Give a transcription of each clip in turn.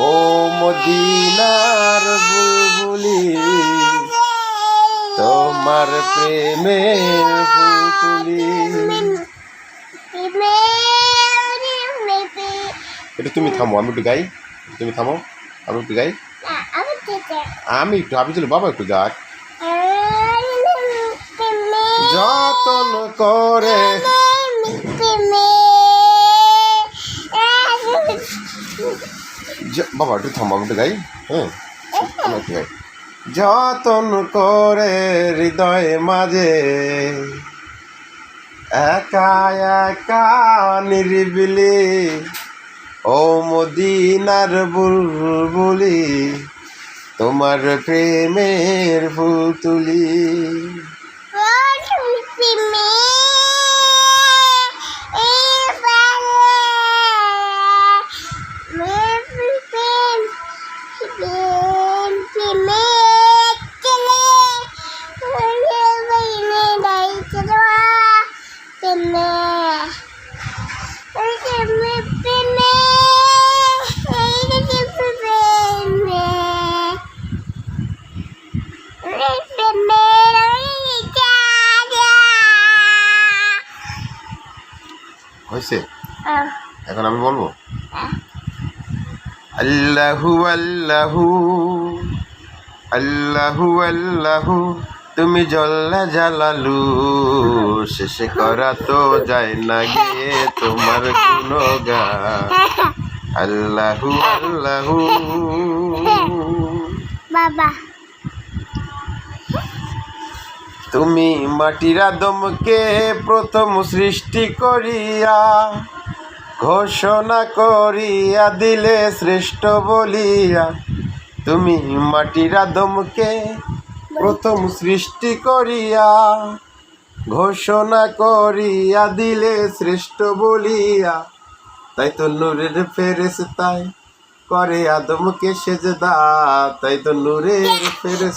ও মদিনার বুলবুলি তোমার প্রেমের ফুল এটা তুমি থামো আমি একটু গাই তুমি থামো আমি একটু গাই আমি একটু আমি চলো বাবা একটু গাক যতন করে য- বাবা, একটু থামো আমি একটু গাই হ্যাঁ? যতন করে হৃদয় মাঝে, একা একা নিরিবিলি, ও মদিনার বুলবুলি, তোমার প্রেমের ফুল তুলি। হয়েছে? এখন আমি বলব? আল্লাহু আল্লাহু। আল্লাহু আল্লাহু তুমি জল্লা জালালু। শেষে করা তো যায় না গিয়ে তোমার কোনো গা আল্লাহু আল্লাহু। বাবা। তুমি মাটির আদমকে প্রথম সৃষ্টি করিয়া ঘোষণা করিয়া দিলে শ্রেষ্ঠ বলিয়া তুমি মাটির আদমকে প্রথম সৃষ্টি করিয়া ঘোষণা করিয়া দিলে শ্রেষ্ঠ বলিয়া। তাই তো নূরের ফেরেস তাই করে আদমকে সেজদা তাই তো নূরের ফেরেস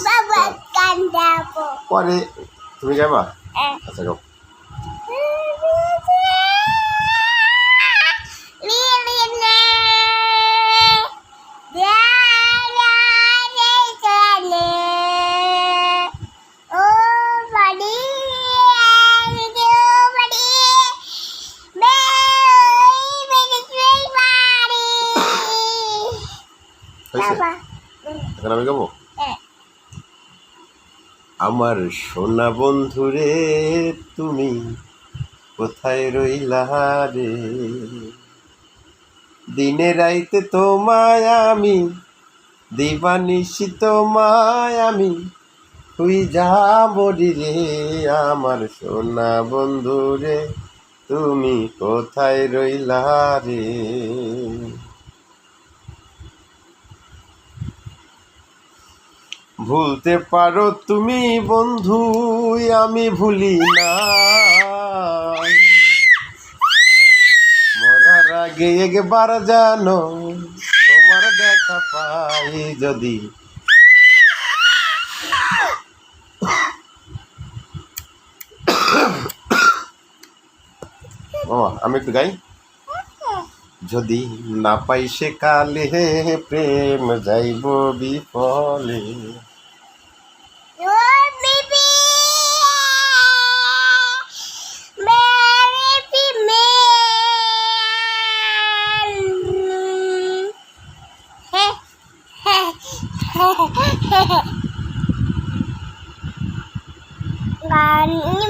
পরে তুমি যাবা? আচ্ছা হয়েছে? এখন আমি গাবো? আমার সোনা বন্ধুরে তুমি কোথায় রইলা রে? দিনে রাইতে তোমায় আমি দিবানিশি তোমায় আমি তুই যা মরি রে আমার সোনা বন্ধুরে তুমি কোথায় রইলা রে? ভুলতে পারো তুমি বন্ধু, আমি ভুলি না। মরার আগে একবার জানো, তোমার দেখা পাই যদি। ও আমি একটু গাই। যদি না পাই সে কালে, প্রেম যাইব বিফলে। và nhưng